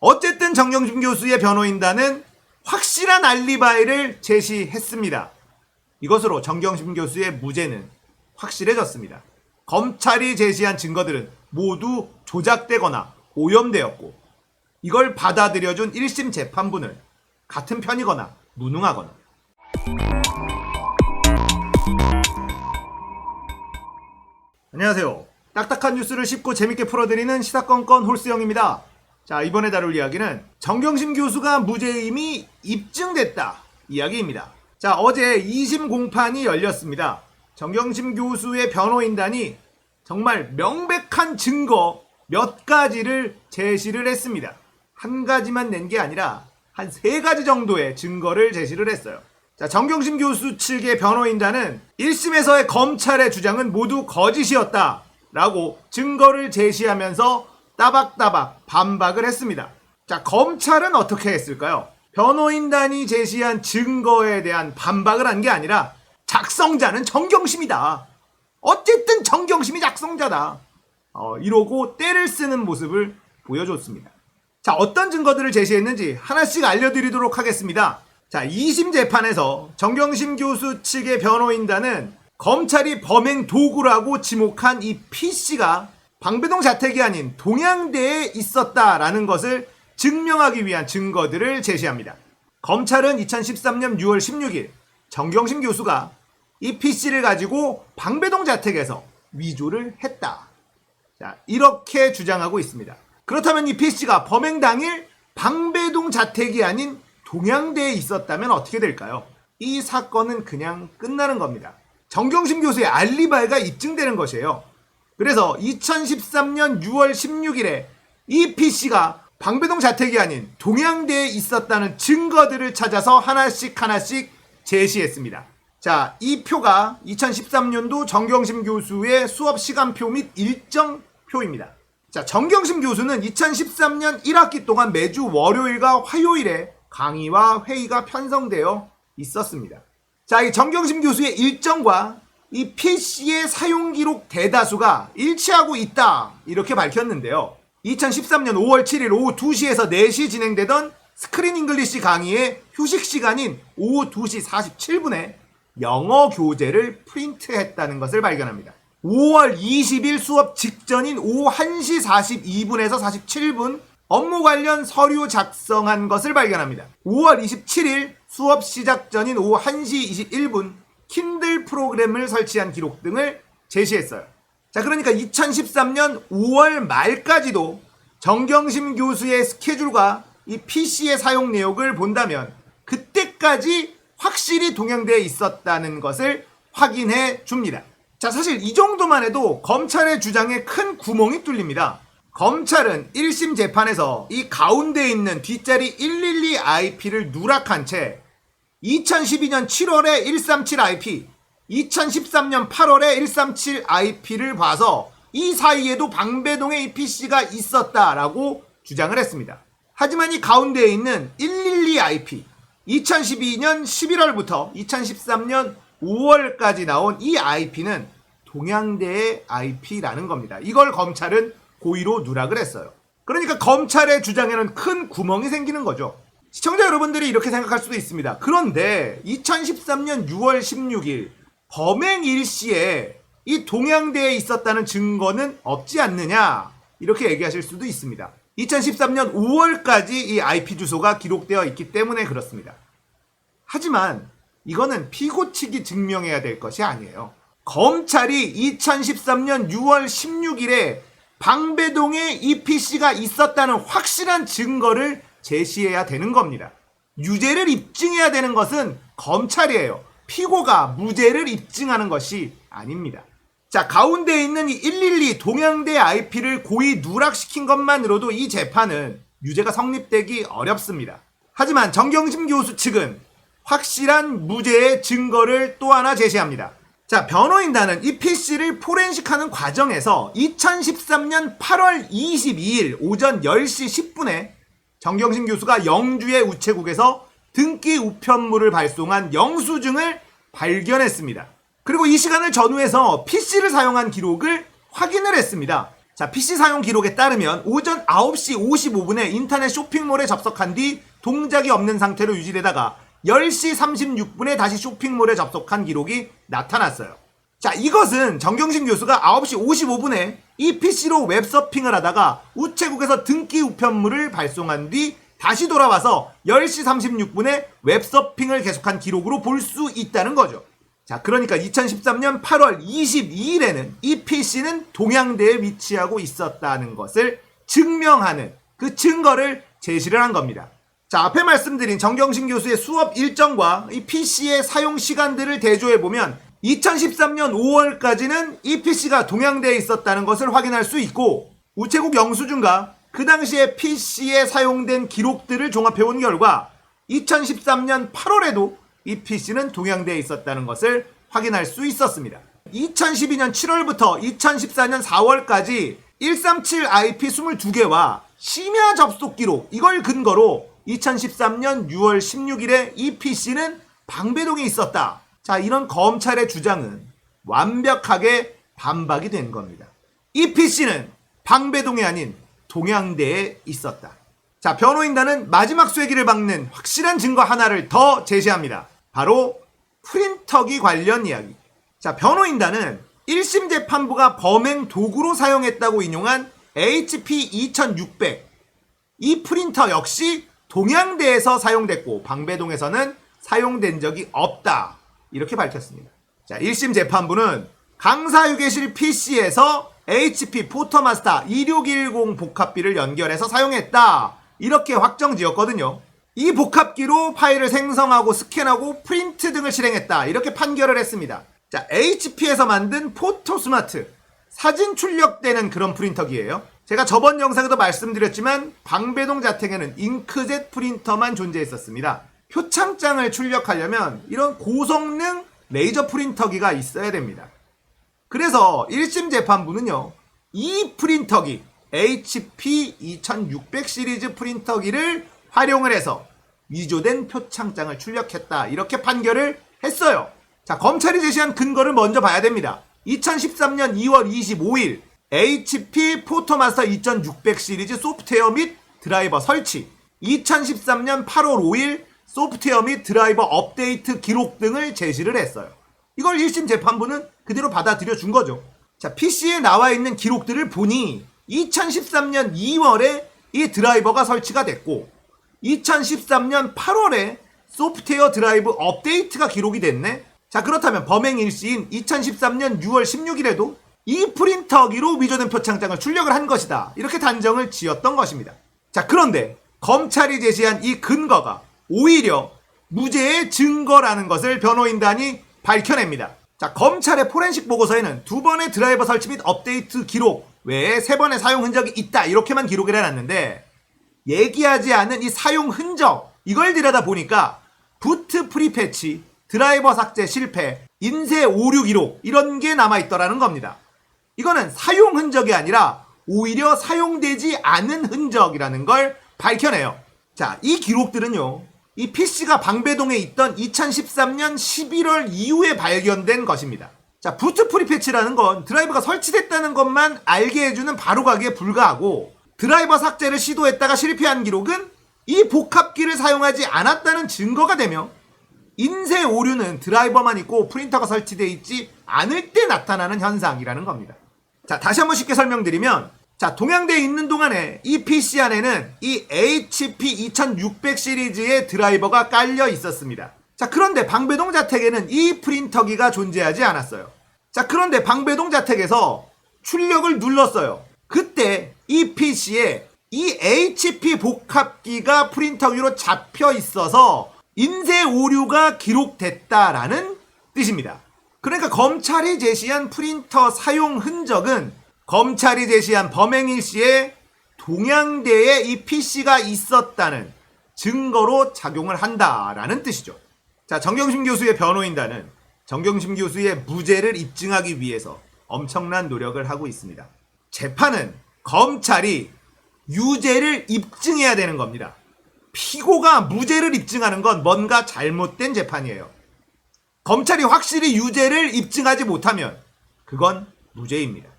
어쨌든 정경심 교수의 변호인단은 확실한 알리바이를 제시했습니다. 이것으로 정경심 교수의 무죄는 확실해졌습니다. 검찰이 제시한 증거들은 모두 조작되거나 오염되었고 이걸 받아들여준 1심 재판부는 같은 편이거나 무능하거나 안녕하세요. 딱딱한 뉴스를 쉽고 재밌게 풀어드리는 시사건건 홀스영입니다. 자, 이번에 다룰 이야기는 정경심 교수가 무죄임이 입증됐다 이야기입니다. 자, 어제 2심 공판이 열렸습니다. 정경심 교수의 변호인단이 정말 명백한 증거 몇 가지를 제시를 했습니다. 한 가지만 낸 게 아니라 한 세 가지 정도의 증거를 제시를 했어요. 자, 정경심 교수 측의 변호인단은 1심에서의 검찰의 주장은 모두 거짓이었다. 라고 증거를 제시하면서 따박따박 반박을 했습니다. 자, 검찰은 어떻게 했을까요? 변호인단이 제시한 증거에 대한 반박을 한 게 아니라 작성자는 정경심이다. 어쨌든 정경심이 작성자다. 어, 이러고 때를 쓰는 모습을 보여줬습니다. 자, 어떤 증거들을 제시했는지 하나씩 알려드리도록 하겠습니다. 자, 2심 재판에서 정경심 교수 측의 변호인단은 검찰이 범행 도구라고 지목한 이 PC가 방배동 자택이 아닌 동양대에 있었다라는 것을 증명하기 위한 증거들을 제시합니다. 검찰은 2013년 6월 16일 정경심 교수가 이 PC를 가지고 방배동 자택에서 위조를 했다. 자, 이렇게 주장하고 있습니다. 그렇다면 이 PC가 범행 당일 방배동 자택이 아닌 동양대에 있었다면 어떻게 될까요? 이 사건은 그냥 끝나는 겁니다. 정경심 교수의 알리바이가 입증되는 것이에요. 그래서 2013년 6월 16일에 이 PC가 방배동 자택이 아닌 동양대에 있었다는 증거들을 찾아서 하나씩 하나씩 제시했습니다. 자, 이 표가 2013년도 정경심 교수의 수업 시간표 및 일정 표입니다. 자, 정경심 교수는 2013년 1학기 동안 매주 월요일과 화요일에 강의와 회의가 편성되어 있었습니다. 자, 이 정경심 교수의 일정과 이 PC의 사용 기록 대다수가 일치하고 있다. 이렇게 밝혔는데요. 2013년 5월 7일 오후 2시에서 4시 진행되던 스크린 잉글리시 강의의 휴식 시간인 오후 2시 47분에 영어 교재를 프린트했다는 것을 발견합니다. 5월 20일 수업 직전인 오후 1시 42분에서 47분 업무 관련 서류 작성한 것을 발견합니다. 5월 27일 수업 시작 전인 오후 1시 21분 킨들 프로그램을 설치한 기록 등을 제시했어요. 자, 그러니까 2013년 5월 말까지도 정경심 교수의 스케줄과 이 PC의 사용 내역을 본다면 그때까지 확실히 동양대에 있었다는 것을 확인해 줍니다. 자, 사실 이 정도만 해도 검찰의 주장에 큰 구멍이 뚫립니다. 검찰은 1심 재판에서 이 가운데 있는 뒷자리 112 IP를 누락한 채 2012년 7월에 137 IP, 2013년 8월에 137 IP를 봐서 이 사이에도 방배동에 이 PC가 있었다라고 주장을 했습니다. 하지만 이 가운데에 있는 112 IP, 2012년 11월부터 2013년 5월까지 나온 이 IP는 동양대의 IP라는 겁니다. 이걸 검찰은 고의로 누락을 했어요. 그러니까 검찰의 주장에는 큰 구멍이 생기는 거죠. 시청자 여러분들이 이렇게 생각할 수도 있습니다. 그런데 2013년 6월 16일 범행 일시에 이 동양대에 있었다는 증거는 없지 않느냐 이렇게 얘기하실 수도 있습니다. 2013년 5월까지 이 IP 주소가 기록되어 있기 때문에 그렇습니다. 하지만 이거는 피고 측이 증명해야 될 것이 아니에요. 검찰이 2013년 6월 16일에 방배동에 이 PC가 있었다는 확실한 증거를 제시해야 되는 겁니다. 유죄를 입증해야 되는 것은 검찰이에요. 피고가 무죄를 입증하는 것이 아닙니다. 자, 가운데 있는 이 112 동양대 IP를 고의 누락시킨 것만으로도 이 재판은 유죄가 성립되기 어렵습니다. 하지만 정경심 교수 측은 확실한 무죄의 증거를 또 하나 제시합니다. 자, 변호인단은 이 PC를 포렌식하는 과정에서 2013년 8월 22일 오전 10시 10분에 정경심 교수가 영주의 우체국에서 등기 우편물을 발송한 영수증을 발견했습니다. 그리고 이 시간을 전후해서 PC를 사용한 기록을 확인을 했습니다. 자, PC 사용 기록에 따르면 오전 9시 55분에 인터넷 쇼핑몰에 접속한 뒤 동작이 없는 상태로 유지되다가 10시 36분에 다시 쇼핑몰에 접속한 기록이 나타났어요. 자, 이것은 정경심 교수가 9시 55분에 이 PC로 웹서핑을 하다가 우체국에서 등기 우편물을 발송한 뒤 다시 돌아와서 10시 36분에 웹서핑을 계속한 기록으로 볼 수 있다는 거죠. 자, 그러니까 2013년 8월 22일에는 이 PC는 동양대에 위치하고 있었다는 것을 증명하는 그 증거를 제시를 한 겁니다. 자, 앞에 말씀드린 정경심 교수의 수업 일정과 이 PC의 사용 시간들을 대조해 보면 2013년 5월까지는 이 PC가 동양대에 있었다는 것을 확인할 수 있고 우체국 영수증과 그 당시에 PC에 사용된 기록들을 종합해 온 결과 2013년 8월에도 이 PC는 동양대에 있었다는 것을 확인할 수 있었습니다. 2012년 7월부터 2014년 4월까지 137IP 22개와 심야 접속 기록 이걸 근거로 2013년 6월 16일에 이 PC는 방배동에 있었다. 자, 이런 검찰의 주장은 완벽하게 반박이 된 겁니다. 이 PC는 방배동이 아닌 동양대에 있었다. 자, 변호인단은 마지막 쐐기를 박는 확실한 증거 하나를 더 제시합니다. 바로 프린터기 관련 이야기. 자, 변호인단은 1심 재판부가 범행 도구로 사용했다고 인용한 HP 2600. 이 프린터 역시 동양대에서 사용됐고 방배동에서는 사용된 적이 없다. 이렇게 밝혔습니다. 자, 1심 재판부는 강사유계실 PC에서 HP 포터마스터 2610 복합기를 연결해서 사용했다. 이렇게 확정 지었거든요. 이 복합기로 파일을 생성하고 스캔하고 프린트 등을 실행했다. 이렇게 판결을 했습니다. 자, HP에서 만든 포토 스마트. 사진 출력되는 그런 프린터기예요. 제가 저번 영상에도 말씀드렸지만 방배동 자택에는 잉크젯 프린터만 존재했었습니다. 표창장을 출력하려면 이런 고성능 레이저 프린터기가 있어야 됩니다. 그래서 1심 재판부는요. 이 프린터기 HP 2600 시리즈 프린터기를 활용을 해서 위조된 표창장을 출력했다. 이렇게 판결을 했어요. 자, 검찰이 제시한 근거를 먼저 봐야 됩니다. 2013년 2월 25일 HP 포토마스터 2600 시리즈 소프트웨어 및 드라이버 설치 2013년 8월 5일 소프트웨어 및 드라이버 업데이트 기록 등을 제시를 했어요. 이걸 1심 재판부는 그대로 받아들여 준 거죠. 자, PC에 나와 있는 기록들을 보니 2013년 2월에 이 드라이버가 설치가 됐고 2013년 8월에 소프트웨어 드라이브 업데이트가 기록이 됐네. 자, 그렇다면 범행 일시인 2013년 6월 16일에도 이 프린터기로 위조된 표창장을 출력을 한 것이다. 이렇게 단정을 지었던 것입니다. 자, 그런데 검찰이 제시한 이 근거가 오히려 무죄의 증거라는 것을 변호인단이 밝혀냅니다. 자, 검찰의 포렌식 보고서에는 두 번의 드라이버 설치 및 업데이트 기록 외에 세 번의 사용 흔적이 있다. 이렇게만 기록을 해놨는데 얘기하지 않은 이 사용 흔적 이걸 들여다 보니까 부트 프리패치, 드라이버 삭제 실패, 인쇄 오류 기록 이런 게 남아 있더라는 겁니다. 이거는 사용 흔적이 아니라 오히려 사용되지 않은 흔적이라는 걸 밝혀내요. 자, 이 기록들은요. 이 PC가 방배동에 있던 2013년 11월 이후에 발견된 것입니다. 자, 부트 프리패치라는 건 드라이버가 설치됐다는 것만 알게 해주는 바로가기에 불과하고 드라이버 삭제를 시도했다가 실패한 기록은 이 복합기를 사용하지 않았다는 증거가 되며 인쇄 오류는 드라이버만 있고 프린터가 설치되어 있지 않을 때 나타나는 현상이라는 겁니다. 자, 다시 한번 쉽게 설명드리면 자, 동양대에 있는 동안에 이 PC 안에는 이 HP 2600 시리즈의 드라이버가 깔려 있었습니다. 자, 그런데 방배동 자택에는 이 프린터기가 존재하지 않았어요. 자, 그런데 방배동 자택에서 출력을 눌렀어요. 그때 이 PC에 이 HP 복합기가 프린터기로 잡혀 있어서 인쇄 오류가 기록됐다라는 뜻입니다. 그러니까 검찰이 제시한 프린터 사용 흔적은 검찰이 제시한 범행일 시에 동양대에 이 PC가 있었다는 증거로 작용을 한다라는 뜻이죠. 자, 정경심 교수의 변호인단은 정경심 교수의 무죄를 입증하기 위해서 엄청난 노력을 하고 있습니다. 재판은 검찰이 유죄를 입증해야 되는 겁니다. 피고가 무죄를 입증하는 건 뭔가 잘못된 재판이에요. 검찰이 확실히 유죄를 입증하지 못하면 그건 무죄입니다.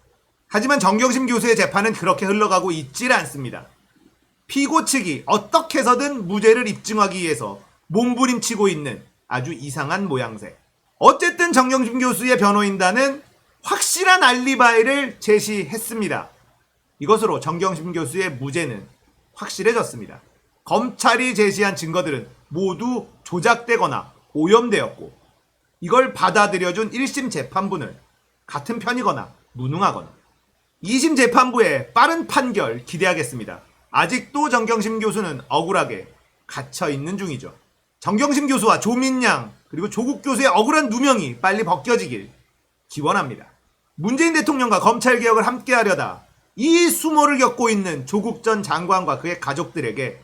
하지만 정경심 교수의 재판은 그렇게 흘러가고 있질 않습니다. 피고 측이 어떻게 해서든 무죄를 입증하기 위해서 몸부림치고 있는 아주 이상한 모양새. 어쨌든 정경심 교수의 변호인단은 확실한 알리바이를 제시했습니다. 이것으로 정경심 교수의 무죄는 확실해졌습니다. 검찰이 제시한 증거들은 모두 조작되거나 오염되었고 이걸 받아들여준 1심 재판부는 같은 편이거나 무능하거나 2심 재판부의 빠른 판결 기대하겠습니다. 아직도 정경심 교수는 억울하게 갇혀 있는 중이죠. 정경심 교수와 조민양 그리고 조국 교수의 억울한 누명이 빨리 벗겨지길 기원합니다. 문재인 대통령과 검찰 개혁을 함께 하려다 이 수모를 겪고 있는 조국 전 장관과 그의 가족들에게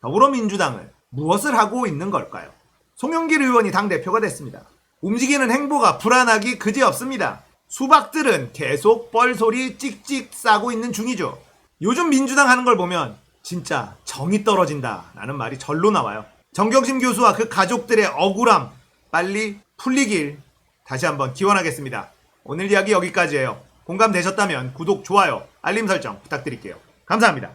더불어민주당은 무엇을 하고 있는 걸까요? 송영길 의원이 당대표가 됐습니다. 움직이는 행보가 불안하기 그지없습니다. 수박들은 계속 뻘소리 찍찍 싸고 있는 중이죠. 요즘 민주당 하는 걸 보면 진짜 정이 떨어진다 라는 말이 절로 나와요. 정경심 교수와 그 가족들의 억울함 빨리 풀리길 다시 한번 기원하겠습니다. 오늘 이야기 여기까지예요. 공감되셨다면 구독, 좋아요, 알림 설정 부탁드릴게요. 감사합니다.